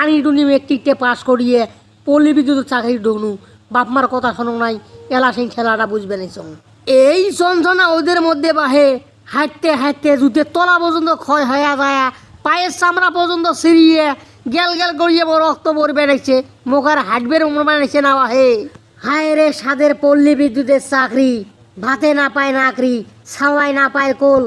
টানি টুনি মেট্রিকটে পাস করিয়ে পল্লী বিদ্যুৎ চাকরি ঢুকনু বাপমার কথা শোনো নাই এলা সেই খেলাটা বুঝবে নাই সঙ্গ এই যন্ত্রণা ওদের মধ্যে বাহে, হাঁটতে হাঁটতে জুতে তলা পর্যন্ত ক্ষয় হয়ে যায়, পায়ের চামড়া পর্যন্ত সিরিয়ে গেল গেল করিয়ে রক্ত পর বেড়েছে মোকার হাটবের উমর বানিয়েছে না বাহে। হায় রে সাদের পল্লী বিদ্যুতের চাকরি, ভাতে না পায় নাকরি, ছাওয়ায় না পায় কোল,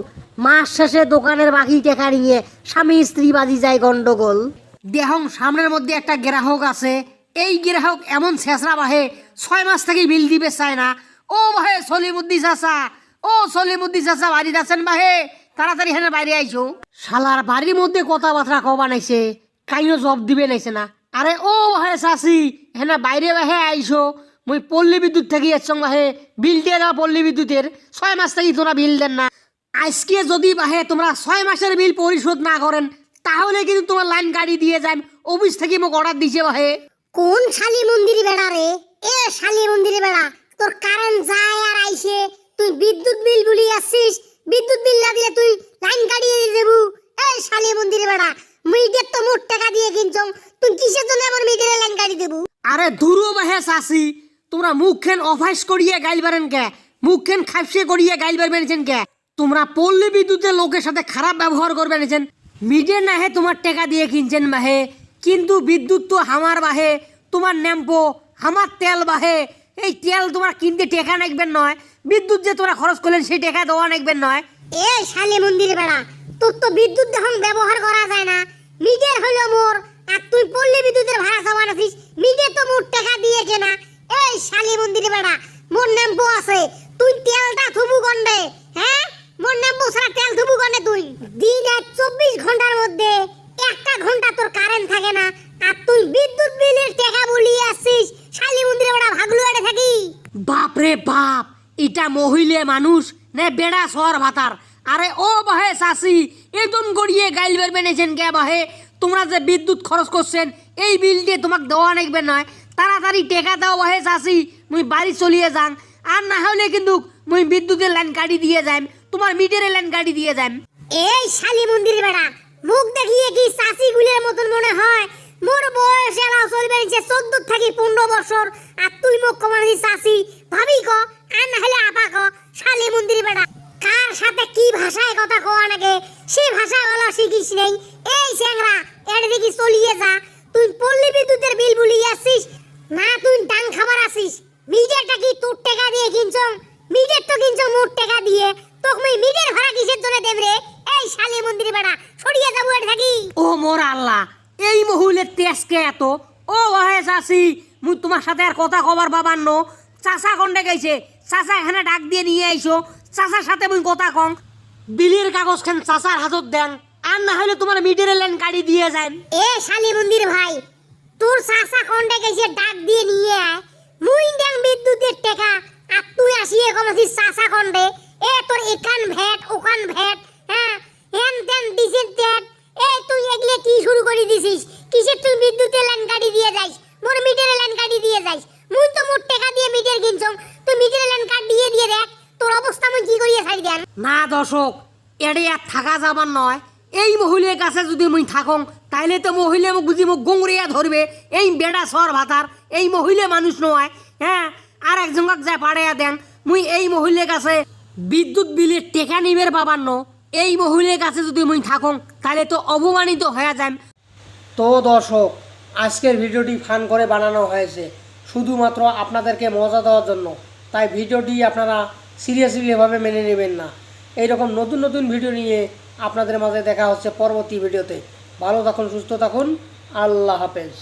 মাস শেষে দোকানের বাকি টেকা নিয়ে স্বামী স্ত্রী বাজি যায় গন্ডগোল। দেহং সামনের মধ্যে একটা গ্রাহক আছে। এই গ্রাহক এমন ছেঁচড়া বাহে ছয় মাস থেকে বিল দিবে চায় না। ও ভাই সলিমুদ্দি চাচা, ও সলিমুদ্দি চাচা, বাড়িতে আছেন বাহে, তাড়াতাড়ি হেনে বাইরে আইছো। শালার বাড়ির মধ্যে কথাবার্তা কবা নাইছে কাইনো জব দিবে নাইছে না। আরে ও ভাই চাচি হেনে বাইরে বাহে আইছো। মই পল্লী বিদ্যুৎ থেকে এসছং বাহে, বিল দিয়ে দাও পল্লী বিদ্যুতের। ছয় মাস থেকে তোরা বিল দেন না। আজকে যদি বাহে তোমরা ছয় মাসের বিল পরিশোধ না করেন তাহলে কিন্তু তোমার লাইন গাড়ি দিয়ে যান। অফিস থেকে মোক অর্ডার দিছে বাহে। কোন শালি মন্দির বেড়া রে? এ শালি মন্দির বেড়া তোর কারেন্ট যায় আর আইছে। তুই বিদ্যুৎ বিল বুলি আসছিস বিদ্যুৎ বিল না দিলে তুই লাইন কাটিয়ে দিয়ে দেবু। এ শালি মন্দির বেড়া মিটার তো মোট টাকা দিয়ে কিনছম তুই কিসের জন্য আমার মিটারে লাইন গাড়ি দেবু? আরে দূরও বাহে চাষি তোমরা মুখখান অফাইস করিয়ে গাইল পারেন কে? মুখখান খাপসে করিয়ে গাইল পারবেন কে? তোমরা পল্লী বিদ্যুতের লোকের সাথে খারাপ ব্যবহার করবেন মিডিয়া না হে তোমার টাকা দিয়ে কিনছেন বাহে কিন্তু বিদ্যুৎ তো আমার বাহে, তোমার ন্যাম্পো আমার তেল বাহে। এই তেল তোমার কিনতে টেকা নাকবেন নয়, বিদ্যুৎ যে তোমরা খরচ করলেন সেই টাকা দেওয়া নাকবেন নয়। এ শালি মন্দির বেড়া, তোর তো বিদ্যুৎ যখন ব্যবহার করা যায় না। মিটার হলো মোর, আর তুই পল্লী বিদ্যুতের ভাড়া চাওয়ান আছিস মিটার তো মোট টাকা দিয়ে কেনা। এই শালি মন্দির বেড়া, মোর নেম্পো আছে তুই তেলটা থুবু গন্ডে হ্যাঁ মোর নেম্পো ছাড়া তেল থুবু গন্ডে তুই দিন আর চব্বিশ ঘণ্টার মধ্যে একটা ঘণ্টা তোর কারেন্ট থাকে না, আর তুই বিদ্যুৎ বিলের টাকা বলিয়ে আসছিস, শালি মন্দির বেড়া ভাগলু আড়ে থাকি বাপরে বাপ, এটা মহিলে মানুষ নে বেড়া সর ভাতার। আরে ও বাহে চাষি একদম গড়িয়ে গাইল বের বেনেছেন কে বাহে? তোমরা যে বিদ্যুৎ খরচ করছেন, এই বিল দিয়ে তোমাকে দেওয়া নাকবে নয়? তাড়াতাড়ি টেকা দাও বাহে চাষি মুই বাড়ি চলিয়ে যান আর না হলে কিন্তু মুই বিদ্যুতের লাইন কাটি দিয়ে যাই তোমার মিটারের লাইন কাটি দিয়ে যাই এই শালি মন্দির বেড়া, মুখ দেখিয়ে কি চাষি গুলের মতন মনে হয়? মোর বয়স এলা চলবে যে চোদ্দ থেকে পনেরো বছর, আর তুই মুখ কমানি চাষি ভাবি ক, আর না হলে আপা ক, শালি মন্দির বেড়া। কার সাথে কি ভাষায় কথা কোয়া নাকি সেই ভাষা বলা শিখিস নেই। এই স্যাংরা এর দিকে চলিয়ে যা। তুই পল্লী বিদ্যুতের বিল বুলিয়ে আসছিস না তুই টাং খাবার আসিস। মিটারটা কি তোর টাকা দিয়ে কিনছ? মিটার তো কিনছ মোট টাকা দিয়ে। তোকে মিটার ভাড়া কিসের জন্য দেব রে? এই শালি মন্দির বেড়া সরিয়ে যাব থাকি। ও মোর আল্লাহ এই মহিলের তেজকে এত? ও ওহে চাষি মুই তোমার সাথে আর কথা কবার বাবার নো। চাষা কন্ডে গেছে? চাষা এখানে ডাক দিয়ে নিয়ে আইসো। চাষার সাথে মুই কথা কং। বিলির চাষার হাতত দেন। আর না হলে তোমার লাইন গাড়ি দিয়ে যান। এ শালি মন্দির ভাই তোর চাচা কন্ডে গেছে ডাক দিয়ে নিয়ে আয়। মুই দেন বিদ্যুতের টাকা আর তুই আসিয়ে কমাছিস চাচা কন্ডে? এ তোর এখান ভ্যাট ওখান ভ্যাট হ্যান তেন দিছেন ট্যাট এ তুই এগলে কি শুরু করে দিছিস? কিসের তুই বিদ্যুতের লাইন কাটি দিয়ে যাইস মোর মিটারের লাইন কাটি দিয়ে যাইস মুই তো মোট টাকা দিয়ে মিটার কিনছম। তুই মিটারের লাইন কাট দিয়ে দিয়ে দেখ, তোর অবস্থা মুই কি করিয়ে ছাড়ি দেন? না দর্শক, এড়ে আর থাকা যাবার নয়। এই মহিলের কাছে যদি মুই থাকং তাইলে তো মহিলা মোক বুঝি মোক গংরিয়া ধরবে। এই বেড়া সর ভাতার, এই মহিলা মানুষ নয় হ্যাঁ? আর একজনক যা পাড়াইয়া দেন, মুই এই মহিলার কাছে বিদ্যুৎ বিলের টেকা নিবের পাবার ন এই মহিলার কাছে যদি মুই থাকং, তাহলে তো অপমানিত হয়ে যান তো দর্শক, আজকের ভিডিওটি ফান করে বানানো হয়েছে। শুধুমাত্র আপনাদেরকে মজা দেওয়ার জন্য। তাই ভিডিওটি আপনারা সিরিয়াসলি এভাবে মেনে নেবেন না। এইরকম নতুন নতুন ভিডিও নিয়ে আপনাদের মাঝে দেখা হচ্ছে পরবর্তী ভিডিওতে। ভালো থাকুন, সুস্থ থাকুন। আল্লাহ হাফেজ।